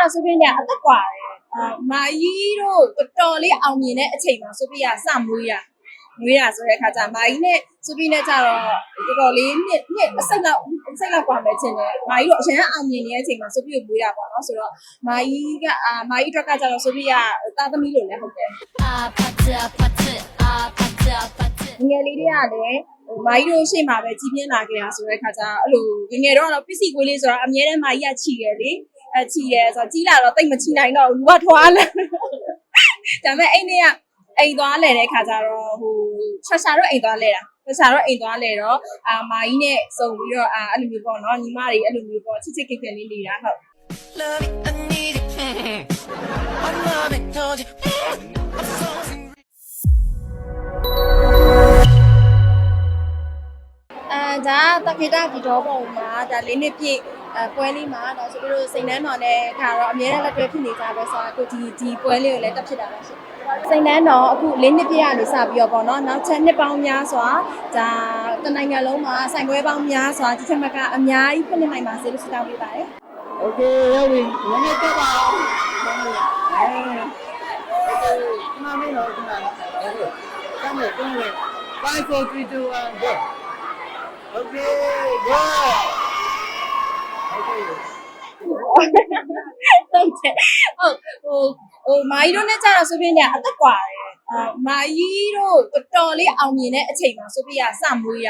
တော့ဆိုပြီးနေအသက်กว่าတယ်အာမာကြီးတို့တော်တော်လေးအောင်မြင်တဲ့အချိန်မှာဆိုပြီးကစမွေးရမွေးရဆိုတဲ့ခါကျမာကြီးနဲ့ဆိုပြီးနဲ့ကြတော့တော်တော်လေးနှစ်နှစ်အစိတ်လောက်အစိတ်လောက်กว่าပဲချင်းတယ်မာကြီးတို့အရင်အောင်မြင်နေတဲ့အချိန်မှာဆိုပြီးကိုမွေးရပါတော့ဆိုတော့မာကြီးကအာမာကြီးအတွက်ကကြတော့ဆိုပြီးကတာသမီးလိုလည်းဟုတ်တယ် Ah, pata, pata, ah, pata, pata. ငယ်လေးတွေကလည်းဟိုမာကြီးတို့ရှေ့မှာပဲကြီးပြင်းလာခဲ့တာဆိုတဲ့ခါကျအဲ့လိုငငယ်တော့တော့ပစ္စည်းကွေးလေးဆိုတော့အမြဲတမ်းမာကြီးကချီတယ်လေ အချီတယ်ဆိုတော့ကြီးလာတော့တိတ်မချီနိုင်တော့ဘူးလူကထွားလာဒါပေမဲ့အဲ့နေ့ကအိမ်သွားလဲတဲ့ခါကျတော့ဟိုရှာရှာတော့အိမ်သွားလဲတာရှာရှာတော့အိမ်သွားလဲတော့အာမာကြီးနဲ့စုံပြီးတော့အာအဲ့လိုမျိုးပေါ့နော်ညီမတွေအဲ့လိုမျိုးပေါ့ချစ်ချစ်ခင်ခင်လေးနေတာဟုတ် Love it, I need it. I love it, told you. I'm so angry. အဲဒါတခိတဒီတော့ပုံမှာဒါလေးနှစ်ပြည့် အပွဲလေးမှာဒါဆိုပြီးတော့စိန်နှန်းတော်နဲ့ခါတော့အများနဲ့လက်တွဲဖြစ်နေကြပဲဆိုတော့အခုဒီဒီပွဲလေးကိုလည်းတက်ဖြစ်တာပါရှင်စိန်နှန်းတော်အခုလေးနှစ်ပြည့်ကနေစပြီးတော့ပေါ့နော်နောက်ချက်နှစ်ပေါင်းများစွာဒါတနိုင်ငံလုံးမှာဆိုင်ပွဲပေါင်းများစွာဒီချက်မကအများကြီးဖြစ်နေနိုင်ပါစေလို့ဆုတောင်းပေးပါတယ် โอเคရောက်ပြီနည်းနည်းတက်ပါအောင်အဲโอเคမမင်းတော့ခဏလားโอเคကမ်းမယ်ကမ်းမယ်5 4 3 2 1 go okay go okay ဟုတ်တယ်ဟုတ်ဟိုဟိုမာကြီးတို့နဲ့ကြတော့ဆိုပြီးနေအသက်กว่าတယ်အာမာကြီးတို့တော်တော်လေးအောင်မြင်တဲ့အချိန်မှာဆိုပြီးကစမွေးရ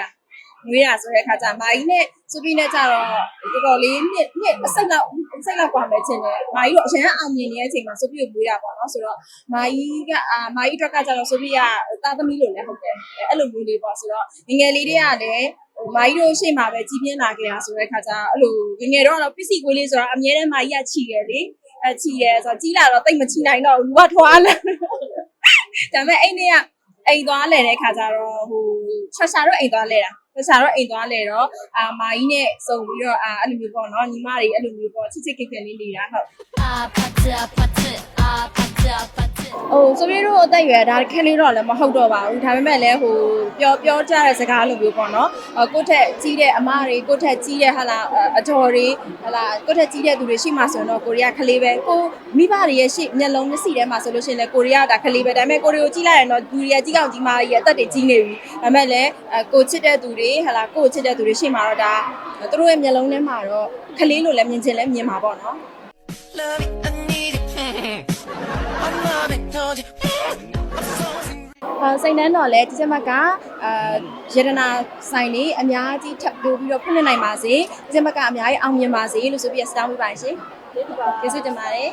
မွေးရဆိုတဲ့ခါကျမာကြီးနဲ့ဆိုပြီးနဲ့ကြတော့တော်တော်လေးနှစ်နှစ်အစိတ်လောက်အစိတ်လောက်กว่าပဲချင်းတယ်မာကြီးတို့အရင်အောင်မြင်နေတဲ့အချိန်မှာဆိုပြီးကိုမွေးရပါတော့ဆိုတော့မာကြီးကအာမာကြီးအတွက်ကကြတော့ဆိုပြီးကတာသမီးလိုလည်းဟုတ်တယ်အဲ့လိုမျိုးလေးပေါ့ဆိုတော့ငငယ်လေးတွေကလည်းဟို မာကြီးတို့ရှေ့မှာပဲကြီးပြင်းလာခဲ့တာဆိုတဲ့ခါကျအဲ့လိုငငယ်တော့တော့ပစ္စည်းကွေးလေးဆိုတော့အများတန်းမာကြီးကချီတယ်လေအချီတယ်ဆိုတော့ကြီးလာတော့တိတ်မချီနိုင်တော့ဘူးလူကထွားလာဒါပေမဲ့အဲ့နေ့ကအိမ်သွားလဲတဲ့ခါကျတော့ဟိုရှာရှာတော့အိမ်သွားလဲတာရှာရှာတော့အိမ်သွားလဲတော့အာမာကြီးနဲ့စုံပြီးတော့အာအဲ့လိုမျိုးပေါ့နော်ညီမတွေအဲ့လိုမျိုးပေါ့ချစ်ချစ်ခင်ခင်လေးနေတာဟုတ် Ah, pata, pata, ah, pata, pata. ဟိုဆိုပြီးတော့အသက်အရွယ်ဒါခက်လေးတော့လည်းမဟုတ်တော့ပါဘူးဒါပေမဲ့လည်းဟိုပြောပြောကြတဲ့စကားလိုမျိုးပေါ့နော်အကိုယ့်ထက်ကြီးတဲ့အမတွေကိုယ့်ထက်ကြီးတဲ့ဟာလာအတော်တွေဟာလာကိုယ့်ထက်ကြီးတဲ့သူတွေရှိမှဆိုရင်တော့ကိုရီးယားခလေးပဲကိုမိဘတွေရဲ့ရှိမျက်လုံးမျက်စိထဲမှာဆိုလို့ရှိရင်လည်းကိုရီးယားဒါခလေးပဲဒါပေမဲ့ကိုရီကိုကြီးလိုက်ရင်တော့လူတွေကကြီးကောင်ကြီးမကြီးရဲ့အသက်တွေကြီးနေပြီဒါပေမဲ့လည်းကိုချစ်တဲ့သူတွေဟာလာကိုချစ်တဲ့သူတွေရှိမှတော့ဒါသူတို့ရဲ့မျက်လုံးထဲမှာတော့ခလေးလို့လည်းမြင်ချင်လည်းမြင်မှာပေါ့နော် Love စိတ်နှမ်းတော့လဲဒီချက်မကအာယတနာဆိုင်လေးအများကြီးထပ်တိုးပြီးတော့ဖွင့်လှစ်နိုင်ပါစေဒီချက်မကအများကြီးအောင်မြင်ပါစေလို့ဆိုပြီးစတောင်းပေးပါရှင်ကျေးဇူးတင်ပါတယ်